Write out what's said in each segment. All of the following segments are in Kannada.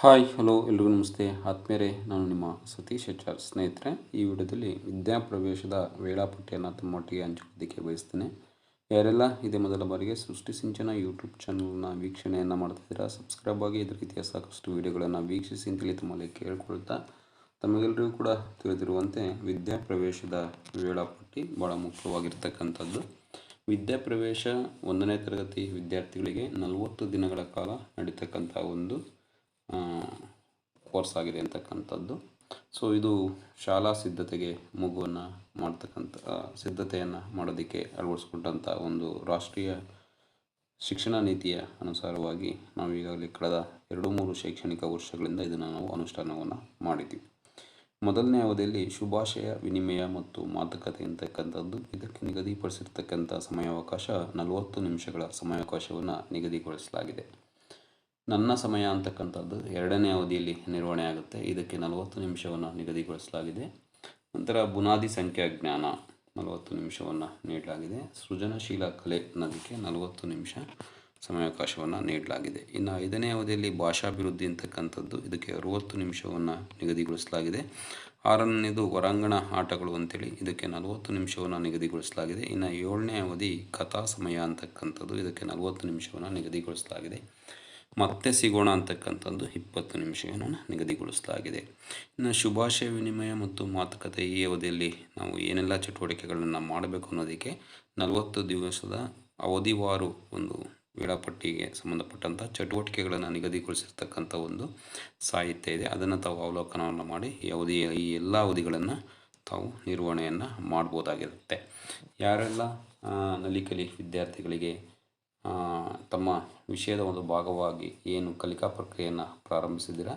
ಹಾಯ್, ಹಲೋ, ಎಲ್ರಿಗೂ ನಮಸ್ತೆ. ಆತ್ಮೀಯರೇ, ನಾನು ನಿಮ್ಮ ಸತೀಶ್ ಎಚ್ ಸ್ನೇಹಿತರೆ. ಈ ವಿಡಿಯೋದಲ್ಲಿ ವಿದ್ಯಾಪ್ರವೇಶದ ವೇಳಾಪಟ್ಟಿಯನ್ನು ತಮ್ಮೊಟ್ಟಿಗೆ ಹಂಚಿಕೊಳ್ಳೋದಕ್ಕೆ ಬಯಸ್ತೇನೆ. ಯಾರೆಲ್ಲ ಇದೇ ಮೊದಲ ಬಾರಿಗೆ ಸೃಷ್ಟಿ ಸಿಂಚನ ಯೂಟ್ಯೂಬ್ ಚಾನಲ್ನ ವೀಕ್ಷಣೆಯನ್ನು ಮಾಡ್ತಿದ್ದೀರಾ ಸಬ್ಸ್ಕ್ರೈಬ್ ಆಗಿ ಇದ್ರ ರೀತಿಯ ಸಾಕಷ್ಟು ವಿಡಿಯೋಗಳನ್ನು ವೀಕ್ಷಿಸಿ ಅಂತೇಳಿ ತಮ್ಮಲ್ಲಿ ಕೇಳ್ಕೊಳ್ತಾ ತಮಗೆಲ್ಲರಿಗೂ ಕೂಡ ತಿಳಿದಿರುವಂತೆ ವಿದ್ಯಾಪ್ರವೇಶದ ವೇಳಾಪಟ್ಟಿ ಭಾಳ ಮುಖ್ಯವಾಗಿರ್ತಕ್ಕಂಥದ್ದು. ವಿದ್ಯಾಪ್ರವೇಶ ಒಂದನೇ ತರಗತಿ ವಿದ್ಯಾರ್ಥಿಗಳಿಗೆ ನಲವತ್ತು ದಿನಗಳ ಕಾಲ ನಡೀತಕ್ಕಂಥ ಒಂದು ಕೋರ್ಸ್ ಆಗಿದೆ ಅಂತಕ್ಕಂಥದ್ದು. ಸೊ ಇದು ಶಾಲಾ ಸಿದ್ಧತೆಗೆ ಮಗುವನ್ನು ಮಾಡ್ತಕ್ಕಂಥ ಸಿದ್ಧತೆಯನ್ನು ಮಾಡೋದಕ್ಕೆ ಅಳವಡಿಸ್ಕೊಂಡಂಥ ಒಂದು ರಾಷ್ಟ್ರೀಯ ಶಿಕ್ಷಣ ನೀತಿಯ ಅನುಸಾರವಾಗಿ ನಾವು ಈಗಾಗಲೇ ಕಳೆದ ಎರಡು ಮೂರು ಶೈಕ್ಷಣಿಕ ವರ್ಷಗಳಿಂದ ಇದನ್ನು ನಾವು ಅನುಷ್ಠಾನವನ್ನು ಮಾಡಿದ್ದೀವಿ. ಮೊದಲನೇ ಅವಧಿಯಲ್ಲಿ ಶುಭಾಶಯ, ವಿನಿಮಯ ಮತ್ತು ಮಾತುಕತೆ ಅಂತಕ್ಕಂಥದ್ದು ಇದಕ್ಕೆ ನಿಗದಿಪಡಿಸಿರ್ತಕ್ಕಂಥ ಸಮಯಾವಕಾಶ ನಲವತ್ತು ನಿಮಿಷಗಳ ಸಮಯಾವಕಾಶವನ್ನು ನಿಗದಿಗೊಳಿಸಲಾಗಿದೆ. ನನ್ನ ಸಮಯ ಅಂತಕ್ಕಂಥದ್ದು ಎರಡನೇ ಅವಧಿಯಲ್ಲಿ ನಿರ್ವಹಣೆ ಆಗುತ್ತೆ. ಇದಕ್ಕೆ ನಲವತ್ತು ನಿಮಿಷವನ್ನು ನಿಗದಿಗೊಳಿಸಲಾಗಿದೆ. ನಂತರ ಬುನಾದಿ ಸಂಖ್ಯಾ ಜ್ಞಾನ ನಲವತ್ತು ನಿಮಿಷವನ್ನು ನೀಡಲಾಗಿದೆ. ಸೃಜನಶೀಲ ಕಲೆ ಅನ್ನೋದಕ್ಕೆ ನಲವತ್ತು ನಿಮಿಷ ಸಮಯಾವಕಾಶವನ್ನು ನೀಡಲಾಗಿದೆ. ಇನ್ನು ಐದನೇ ಅವಧಿಯಲ್ಲಿ ಭಾಷಾಭಿವೃದ್ಧಿ ಅಂತಕ್ಕಂಥದ್ದು ಇದಕ್ಕೆ ಅರುವತ್ತು ನಿಮಿಷವನ್ನು ನಿಗದಿಗೊಳಿಸಲಾಗಿದೆ. ಆರನೇದು ಹೊರಾಂಗಣ ಆಟಗಳು ಅಂತೇಳಿ ಇದಕ್ಕೆ ನಲವತ್ತು ನಿಮಿಷವನ್ನು ನಿಗದಿಗೊಳಿಸಲಾಗಿದೆ. ಇನ್ನು ಏಳನೇ ಅವಧಿ ಕಥಾ ಸಮಯ ಅಂತಕ್ಕಂಥದ್ದು ಇದಕ್ಕೆ ನಲವತ್ತು ನಿಮಿಷವನ್ನು ನಿಗದಿಗೊಳಿಸಲಾಗಿದೆ. ಮತ್ತೆ ಸಿಗೋಣ ಅಂತಕ್ಕಂಥದ್ದು ಇಪ್ಪತ್ತು ನಿಮಿಷಗಳನ್ನು ನಿಗದಿಗೊಳಿಸಲಾಗಿದೆ. ಇನ್ನು ಶುಭಾಶಯ, ವಿನಿಮಯ ಮತ್ತು ಮಾತುಕತೆ ಈ ಅವಧಿಯಲ್ಲಿ ನಾವು ಏನೆಲ್ಲ ಚಟುವಟಿಕೆಗಳನ್ನು ಮಾಡಬೇಕು ಅನ್ನೋದಕ್ಕೆ ನಲವತ್ತು ದಿವಸದ ಅವಧಿವಾರು ಒಂದು ವೇಳಾಪಟ್ಟಿಗೆ ಸಂಬಂಧಪಟ್ಟಂಥ ಚಟುವಟಿಕೆಗಳನ್ನು ನಿಗದಿಗೊಳಿಸಿರ್ತಕ್ಕಂಥ ಒಂದು ಸಾಹಿತ್ಯ ಇದೆ. ಅದನ್ನು ತಾವು ಅವಲೋಕನವನ್ನು ಮಾಡಿ ಈ ಅವಧಿ, ಈ ಎಲ್ಲ ಅವಧಿಗಳನ್ನು ತಾವು ನಿರ್ವಹಣೆಯನ್ನು ಮಾಡ್ಬೋದಾಗಿರುತ್ತೆ. ಯಾರೆಲ್ಲ ನಲಿಕಲಿ ವಿದ್ಯಾರ್ಥಿಗಳಿಗೆ ತಮ್ಮ ವಿಷಯದ ಒಂದು ಭಾಗವಾಗಿ ಏನು ಕಲಿಕಾ ಪ್ರಕ್ರಿಯೆಯನ್ನು ಪ್ರಾರಂಭಿಸಿದಿರ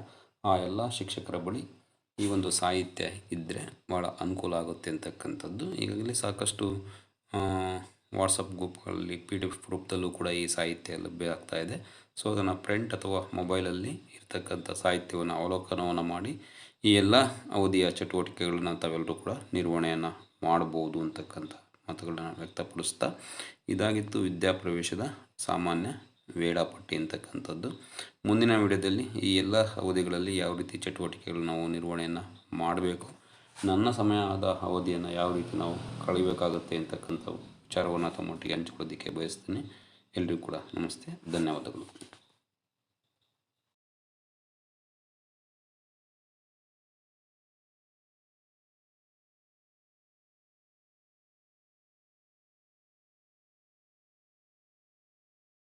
ಆ ಎಲ್ಲ ಶಿಕ್ಷಕರ ಬಳಿ ಈ ಒಂದು ಸಾಹಿತ್ಯ ಇದ್ದರೆ ಭಾಳ ಅನುಕೂಲ ಆಗುತ್ತೆ ಅಂತಕ್ಕಂಥದ್ದು. ಈಗಾಗಲೇ ಸಾಕಷ್ಟು ವಾಟ್ಸಪ್ ಗ್ರೂಪ್ಗಳಲ್ಲಿ ಪಿ ಡಿ ಎಫ್ ರೂಪದಲ್ಲೂ ಕೂಡ ಈ ಸಾಹಿತ್ಯ ಲಭ್ಯ ಆಗ್ತಾ ಇದೆ. ಸೊ, ಅದನ್ನು ಪ್ರಿಂಟ್ ಅಥವಾ ಮೊಬೈಲಲ್ಲಿ ಇರ್ತಕ್ಕಂಥ ಸಾಹಿತ್ಯವನ್ನು ಅವಲೋಕನವನ್ನು ಮಾಡಿ ಈ ಎಲ್ಲ ಅವಧಿಯ ಚಟುವಟಿಕೆಗಳನ್ನ ತಾವೆಲ್ಲರೂ ಕೂಡ ನಿರ್ವಹಣೆಯನ್ನು ಮಾಡ್ಬೋದು ಅಂತಕ್ಕಂಥ ಮಾತುಗಳನ್ನು ವ್ಯಕ್ತಪಡಿಸ್ತಾ ಇದಾಗಿತ್ತು ವಿದ್ಯಾಪ್ರವೇಶದ ಸಾಮಾನ್ಯ ವೇಳಾಪಟ್ಟಿ ಅಂತಕ್ಕಂಥದ್ದು. ಮುಂದಿನ ವಿಡಿಯೋದಲ್ಲಿ ಈ ಎಲ್ಲ ಅವಧಿಗಳಲ್ಲಿ ಯಾವ ರೀತಿ ಚಟುವಟಿಕೆಗಳು ನಾವು ನಿರ್ವಹಣೆಯನ್ನು ಮಾಡಬೇಕು, ನನ್ನ ಸಮಯದ ಅವಧಿಯನ್ನು ಯಾವ ರೀತಿ ನಾವು ಕಳಿಬೇಕಾಗುತ್ತೆ ಅಂತಕ್ಕಂಥ ವಿಚಾರವನ್ನು ತಮ್ಮೊಟ್ಟಿಗೆ ಹಂಚಿಕೊಳ್ಳೋದಕ್ಕೆ ಬಯಸ್ತೀನಿ. ಎಲ್ರಿಗೂ ಕೂಡ ನಮಸ್ತೆ, ಧನ್ಯವಾದಗಳು.